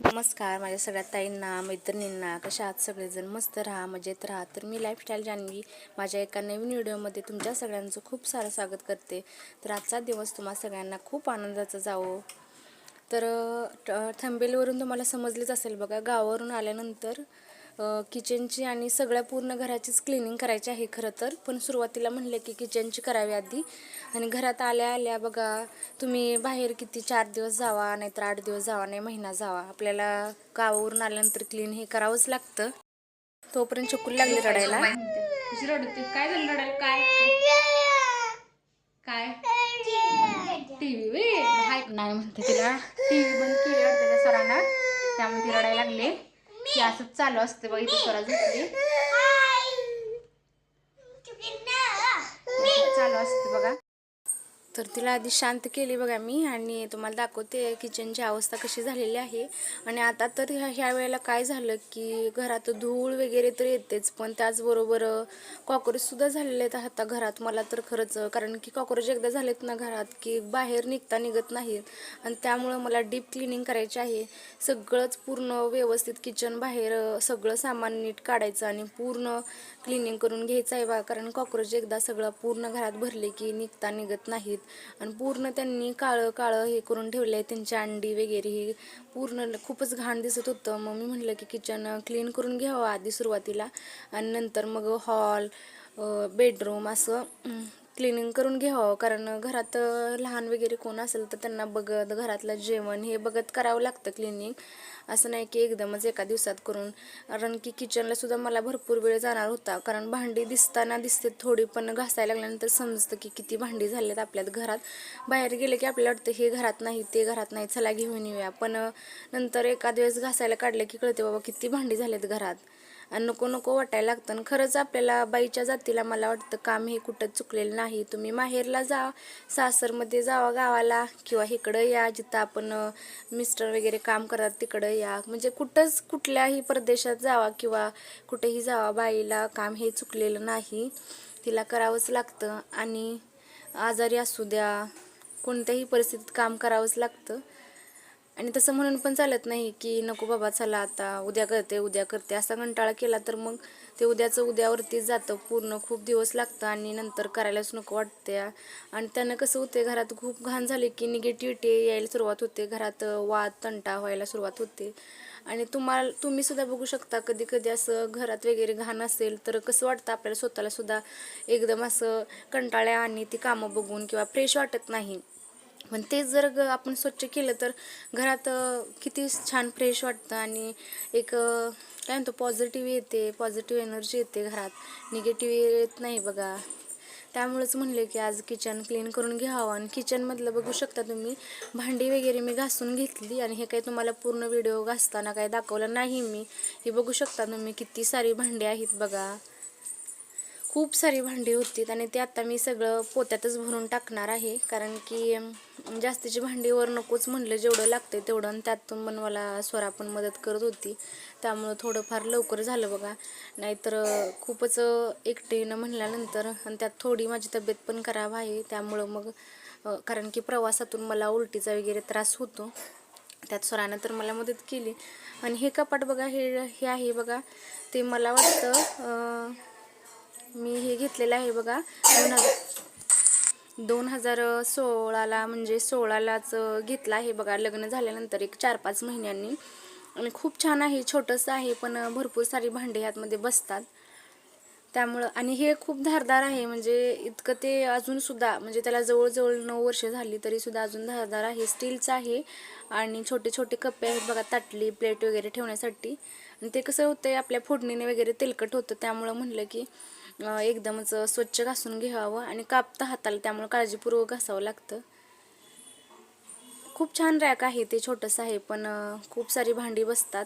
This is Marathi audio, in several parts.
नमस्कार माझ्या सगळ्या ताईंना मैत्रिणींना कशा आहात सगळेजण? मस्त राहा मजेत राहा. तर मी लाईफस्टाईल जान्हवी माझ्या एका नवीन व्हिडिओमध्ये तुमच्या सगळ्यांचं खूप सारं स्वागत करते. तर आजचा दिवस तुम्हा सगळ्यांना खूप आनंदाचा जावो. तर थंबेलवरून तुम्हाला समजलेच असेल बघा गावावरून आल्यानंतर किचनची आणि सगळ्या पूर्ण घराचीच क्लिनिंग करायची आहे खरं तर. पण सुरुवातीला म्हणलं की किचनची करावी आधी. आणि घरात आल्या आल्या बघा तुम्ही बाहेर किती चार दिवस जावा नाहीतर आठ दिवस जावा नाही महिना जावा. आपल्याला गावावरून आल्यानंतर क्लीन हे करावंच लागतं. तोपर्यंत चुकून लागली रडायला. रडते काय झालं रडायला? काय? काय? टीव्ही हाय. नाही म्हणते तिला. टीव्ही बंद केली वाटते सरांना. त्यामुळे ती रडायला लागले. की असंच चालू असते बघ इथे स्वरा झोपली चालू असते बघा. तर तिला आधी शांत केली बघा मी आणि तुम्हाला दाखवते किचनची अवस्था कशी झालेली आहे. आणि आता तर ह्या ह्या वेळेला काय झालं की घरात धूळ वगैरे तर येतेच पण त्याचबरोबर कॉक्रोचसुद्धा झालेले आहेत आता घरात. मला तर खरंच कारण की कॉक्रोच एकदा झालेत ना घरात की बाहेर निघता निघत नाहीत. आणि त्यामुळं मला डीप क्लिनिंग करायची आहे. सगळंच पूर्ण व्यवस्थित किचन बाहेर सगळं सामान नीट काढायचं आणि पूर्ण क्लिनिंग करून घ्यायचं आहे बा. कारण कॉक्रोच एकदा सगळं पूर्ण घरात भरले की निघता निघत नाहीत. आणि पूर्ण त्यांनी काळं काळं हे करून ठेवलं आहे त्यांची अंडी वगैरे ही पूर्ण खूपच घाण दिसत होतं. मग मी म्हटलं की किचन क्लीन करून घ्यावं आधी सुरुवातीला. आणि नंतर मग हॉल बेडरूम असं क्लिनिंग करून घ्यावं. कारण घरात लहान वगैरे कोण असेल तर त्यांना बघत घरातलं जेवण हे बघत करावं लागतं क्लिनिंग असं नाही की एकदमच एका दिवसात करून. कारण की किचनला सुद्धा मला भरपूर वेळ जाणार होता. कारण भांडी दिसताना दिसते थोडी पण घासायला लागल्यानंतर समजतं की किती भांडी झालेत आपल्यात घरात. बाहेर गेले की आपल्याला वाटतं हे घरात नाही ते घरात नाही चला घेऊन येऊया. पण नंतर एका दिवस घासायला काढलं की कळते बाबा किती भांडी झालेत घरात. आणि नको नको वाटायला लागतं. आणि खरंच आपल्याला बाईच्या जातीला मला वाटतं काम हे कुठं चुकलेलं नाही. तुम्ही माहेरला जा सासरमध्ये जावा गावाला किंवा इकडं या जिथं आपण मिस्टर वगैरे काम करतात तिकडं या. म्हणजे कुठंच कुठल्याही प्रदेशात जावा किंवा कुठेही जावा बाईला काम हे चुकलेलं नाही. तिला करावंच लागतं आणि आजारी असू द्या कोणत्याही परिस्थितीत काम करावंच लागतं. आणि तसं म्हणून पण चालत नाही की नको बाबा चला आता उद्या करते उद्या करते. असा कंटाळा केला तर मग ते उद्याचं उद्यावरतीच जातं. पूर्ण खूप दिवस लागतं आणि नंतर करायलाच नको वाटते आणि त्यानं कसं होते घरात खूप घाण झाले की निगेटिव्हिटी यायला सुरुवात होते. घरात वाद तंटा व्हायला सुरुवात होते. आणि तुम्हाला तुम्ही सुद्धा बघू शकता कधी कधी असं घरात वगैरे घाण असेल तर कसं वाटतं आपल्याला स्वतःला सुद्धा? एकदम असं कंटाळ्या आणि ती कामं बघून किंवा फ्रेश वाटत नाही. पण तेच जर ग- आपण स्वच्छ केलं तर घरात किती छान फ्रेश वाटतं आणि एक काय म्हणतो पॉझिटिव्ह येते पॉझिटिव्ह एनर्जी येते घरात. निगेटिव्ह येत नाही बघा. त्यामुळेच म्हणले की आज किचन क्लीन करून घ्यावं आणि किचनमधलं बघू शकता तुम्ही भांडी वगैरे मी घासून घेतली आणि हे काही तुम्हाला पूर्ण व्हिडिओ घासताना काही दाखवलं नाही मी. हे बघू शकता तुम्ही किती सारी भांडी आहेत बघा. खूप सारी भांडी होती आणि ते आता मी सगळं पोत्यातच भरून टाकणार आहे. कारण की जास्तीची भांडी वर नकोच म्हणलं जेवढं लागतं तेवढं. आणि त्यातून पण मला स्वरा पण मदत करत होती. त्यामुळं थोडंफार लवकर झालं बघा. नाहीतर खूपच एकटीनं म्हणल्यानंतर आणि त्यात थोडी माझी तब्येत पण खराब आहे. त्यामुळं मग कारण की प्रवासातून मला उलटीचा वगैरे त्रास होतो. त्यात स्वरानं तर मला मदत केली. आणि हे कपाट बघा हे हे आहे बघा. ते मला वाटतं मी हे घेतलेलं आहे बघा. दोन हजार दोन हजार सोळाला म्हणजे सोळालाच घेतलं आहे बघा. लग्न झाल्यानंतर एक चार पाच महिन्यांनी. आणि खूप छान आहे छोटंसं आहे पण भरपूर सारी भांडे ह्यातमध्ये बसतात. त्यामुळं आणि हे खूप धारदार आहे म्हणजे इतकं ते अजूनसुद्धा म्हणजे त्याला जवळजवळ नऊ वर्ष झाली तरीसुद्धा अजून धारदार आहे. स्टीलचं आहे. आणि छोटे छोटे कप्पे आहेत बघा ताटली प्लेट वगैरे ठेवण्यासाठी. आणि ते कसं होतं आपल्या फोडणीने वगैरे तेलकट होतं. त्यामुळं म्हणलं की एकदमच स्वच्छ घासून घ्यावं आणि कापता हाताला त्यामुळं काळजीपूर्वक घासावं लागतं. खूप छान रॅक आहे ते छोटंसं आहे पण खूप सारी भांडी बसतात.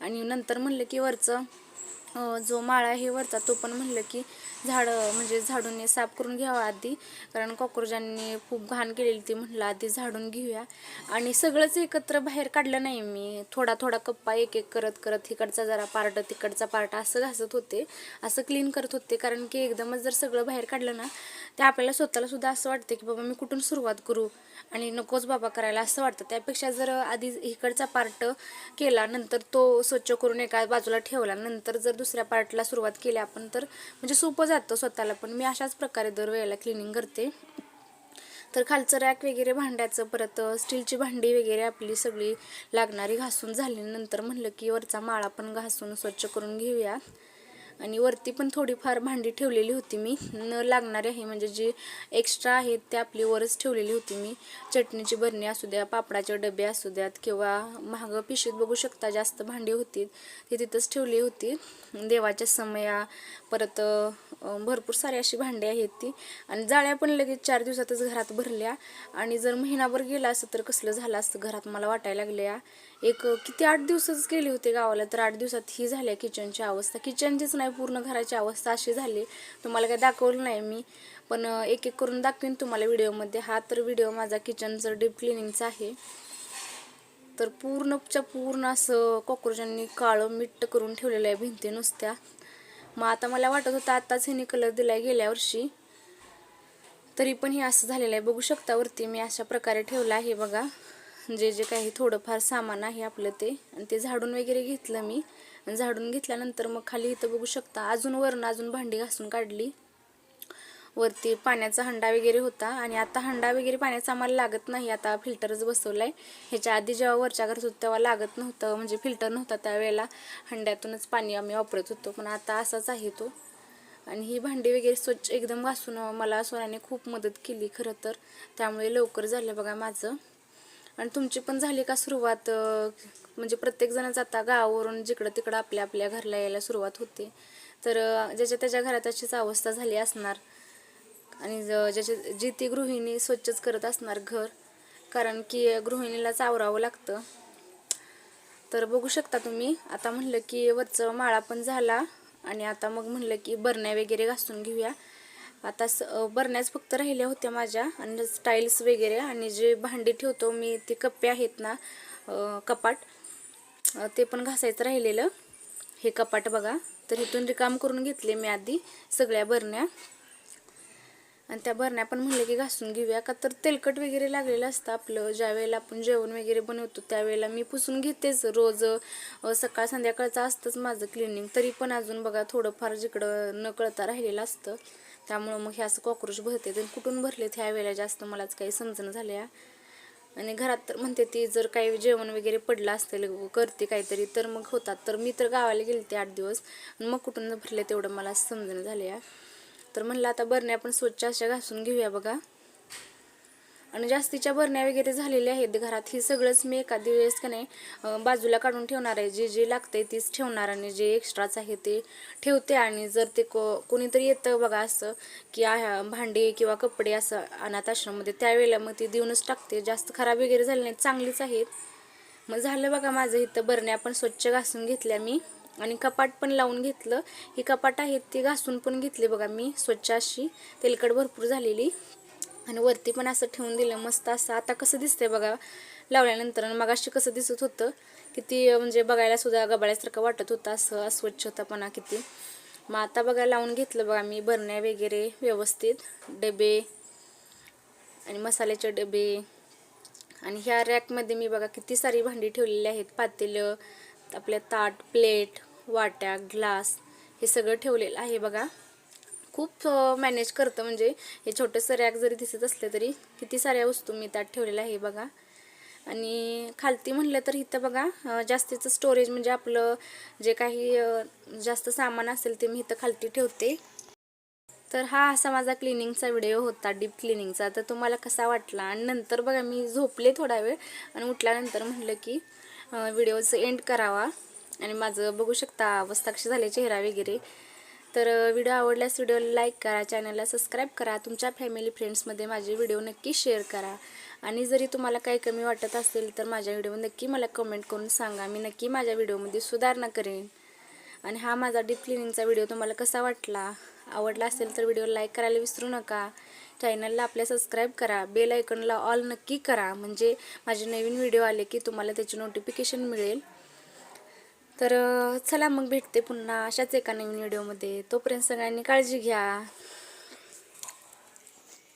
आणि नंतर म्हणलं की वरचं जो माळा आहे वरचा तो पण म्हणलं की झाडं म्हणजे झाडून साफ करून घ्यावा आधी. कारण कॉक्रोचांनी खूप घाण केलेली ती म्हटलं आधी झाडून घेऊया. आणि सगळंच एकत्र बाहेर काढलं नाही मी. थोडा थोडा कप्पा एक एक करत करत इकडचा जरा पार्ट तिकडचा पार्ट असं घासत होते. असं क्लीन करत होते. कारण की एकदमच जर सगळं बाहेर काढलं ना ते आपल्याला स्वतःला सुद्धा असं वाटतं की बाबा मी कुठून सुरुवात करू? आणि नकोच बाबा करायला असं वाटतं. त्यापेक्षा जर आधी इकडचा पार्ट केला नंतर तो स्वच्छ करून एका बाजूला ठेवला नंतर जर दुसऱ्या पार्टला सुरुवात केली आपण तर म्हणजे सोपं जातं स्वतःला पण. मी अशाच प्रकारे दरवेळेला क्लिनिंग करते. तर खालचं रॅक वगैरे भांड्याचं परत स्टीलची भांडी वगैरे आपली सगळी लागणारी घासून झाली नंतर म्हणलं की वरचा माळा पण घासून स्वच्छ करून घेऊया. आणि वरती पण थोडीफार भांडी ठेवलेली होती मी. न लागणारी आहे म्हणजे जी एक्स्ट्रा आहेत ते आपली वरच ठेवलेली होती मी. चटणीची बरणी असू द्या पापडाचे डबे असू द्यात किंवा महाग पिशवीत बघू शकता जास्त भांडी होती ती तिथंच ठेवली होती. देवाच्या समया परत भरपूर सारी अशी भांडी आहेत ती. आणि जाळ्या पण लगेच चार दिवसातच घरात भरल्या. आणि जर महिनाभर गेला असतं तर कसलं झालं असतं घरात मला वाटायला लागल्या. एक किती आठ दिवसच गेले होते गावाला तर आठ दिवसात ही झाल्या किचनची अवस्था. किचनचीच नाही पूर्ण घराची अवस्था अशी झाली. तुम्हाला काय दाखवलं नाही मी पण एक एक करून दाखवीन तुम्हाला व्हिडिओमध्ये. हा तर व्हिडिओ माझा किचनचं डीप क्लिनिंगचा आहे तर पूर्णच्या पूर्ण असं कॉक्रोचांनी काळं मिट्ट करून ठेवलेलं आहे भिंती नुसत्या. मग आता मला वाटत होतं आत्ताच ह्याने कलर दिला गेल्या वर्षी. तरी पण हे असं झालेलं आहे. बघू शकता वरती मी अशा प्रकारे ठेवलं आहे बघा. जे जे काही थोडंफार सामान आहे आपलं ते. आणि ते झाडून वगैरे घेतलं मी. झाडून घेतल्यानंतर मग खाली इथं बघू शकता अजून वरून अजून भांडी घासून काढली. वरती पाण्याचा हंडा वगैरे होता. आणि आता हंडा वगैरे पाण्याचा आम्हाला लागत नाही. आता फिल्टरच बसवलाय. ह्याच्या आधी जेव्हा वरच्या घरात होतं तेव्हा लागत नव्हतं. म्हणजे फिल्टर नव्हता त्यावेळेला. हंड्यातूनच पाणी आम्ही वापरत होतो. पण आता असाच आहे तो. आणि ही भांडी वगैरे स्वच्छ एकदम घासून मला सोन्याने खूप मदत केली खरं तर. त्यामुळे लवकर झालं बघा माझं. आणि तुमची पण झाली का सुरुवात म्हणजे प्रत्येकजणच आता गावावरून जिकडं तिकडं आपल्या आपल्या घरला यायला सुरुवात होते. तर ज्याच्या त्याच्या घरात अशीच अवस्था झाली असणार. आणि ज- ज्याच्या जी ती गृहिणी स्वच्छच करत असणार घर कारण की गृहिणीलाच आवरावं लागतं. तर बघू शकता तुम्ही आता म्हणलं की वरचं माळा पण झाला. आणि आता मग म्हणलं की बरण्या वगैरे घासून घेऊया. आता स बरण्याच फक्त राहिल्या होत्या माझ्या आणि स्टाईल्स वगैरे आणि जे भांडी ठेवतो मी ते कप्पे आहेत ना कपाट ते पण घासायचं राहिलेलं. हे कपाट बघा. तर इथून रिकाम करून घेतले मी आधी सगळ्या बरण्या. आणि त्या बरण्या पण म्हणले की घासून घेऊया का? तर तेलकट वगैरे लागलेलं असतं आपलं. ज्या वेळेला आपण जेवण वगैरे बनवतो त्यावेळेला मी पुसून घेतेच. रोज सकाळ संध्याकाळचं असतंच माझं क्लिनिंग तरी पण अजून बघा थोडंफार जिकडं न कळता राहिलेलं असतं. त्यामुळं मग हे असं कॉक्रोच भरते. तर कुठून भरलेत ह्या वेळेला जास्त मलाच काही समजणं झाल्या. आणि घरात तर म्हणते ती जर काही जेवण वगैरे पडलं असेल करते काहीतरी तर मग होतात. तर मी तर गावाला गेले ते आठ दिवस. मग कुठून भरले तेवढं मला समजणं झालं या तर म्हणलं आता बरण्या पण स्वच्छ अशा घासून घेऊया बघा. आणि जास्तीच्या बरण्या वगैरे झालेल्या आहेत घरात. ही सगळंच मी एखादी वेळेस का नाही बाजूला काढून ठेवणार आहे. जे जे लागतंय तीच ठेवणार आणि जे एक्स्ट्राच आहे ते ठेवते. आणि जर ते को कोणीतरी येतं बघा असं की भांडे किंवा कपडे असं अनाथ आश्रममध्ये त्यावेळेला मग ती देऊनच टाकते. जास्त खराब वगैरे झाले नाही चांगलीच आहेत. मग झालं बघा माझं इथं बरण्या पण स्वच्छ घासून घेतल्या मी. आणि कपाट पण लावून घेतलं. ही कपाट आहेत ती घासून पण घेतली बघा मी स्वच्छ अशी. तेलकट भरपूर झालेली. आणि वरती पण असं ठेवून दिलं मस्त असं. आता कसं दिसतंय बघा लावल्यानंतर आणि मगाशी कसं दिसत होतं किती म्हणजे बघायला सुद्धा गबाळ्यासारखं वाटत होतं असं अस्वच्छतापणा किती. मग आता बघा लावून घेतलं बघा मी बरण्या वगैरे व्यवस्थित डबे आणि मसाल्याचे डबे. आणि ह्या रॅकमध्ये मी बघा किती सारी भांडी ठेवलेली आहेत पातेलं आपल्या ताट प्लेट वाट्या ग्लास हे सगळं ठेवलेलं आहे बघा. खूप मॅनेज करतं. म्हणजे हे छोटंसं रॅक जरी दिसत असलं तरी किती साऱ्या वस्तू मी त्यात ठेवलेल्या आहे बघा. आणि खालती म्हणलं तर इथं बघा जास्तीचं स्टोरेज म्हणजे आपलं जे काही जास्त सामान असेल ते मी इथं खालती ठेवते. तर हा असा माझा क्लिनिंगचा व्हिडिओ होता डीप क्लिनिंगचा तर तुम्हाला कसा वाटला? आणि नंतर बघा मी झोपले थोडा वेळ आणि उठल्यानंतर म्हटलं की व्हिडिओचं एंड करावा. आणि माझं बघू शकता अवस्था कशी झाली चेहरा वगैरे. तर व्हिडिओ आवडल्यास व्हिडिओला लाईक करा चॅनलला सबस्क्राईब करा तुमच्या फॅमिली फ्रेंड्समध्ये माझे व्हिडिओ नक्की शेअर करा. आणि जरी तुम्हाला काही कमी वाटत असेल तर माझ्या व्हिडिओ नक्की मला कमेंट करून सांगा. मी नक्की माझ्या व्हिडिओमध्ये सुधारणा करेन. आणि हा माझा डीप क्लिनिंगचा व्हिडिओ तुम्हाला कसा वाटला? आवडला असेल तर व्हिडिओ लाईक करायला विसरू नका. चॅनलला आपल्या सबस्क्राईब करा. बेल ऐकनला ऑल नक्की करा. म्हणजे माझे नवीन व्हिडिओ आले की तुम्हाला त्याची नोटिफिकेशन मिळेल. तर चला मग भेटते पुन्हा अशाच एका नवीन व्हिडिओमध्ये. तोपर्यंत सगळ्यांनी काळजी घ्या.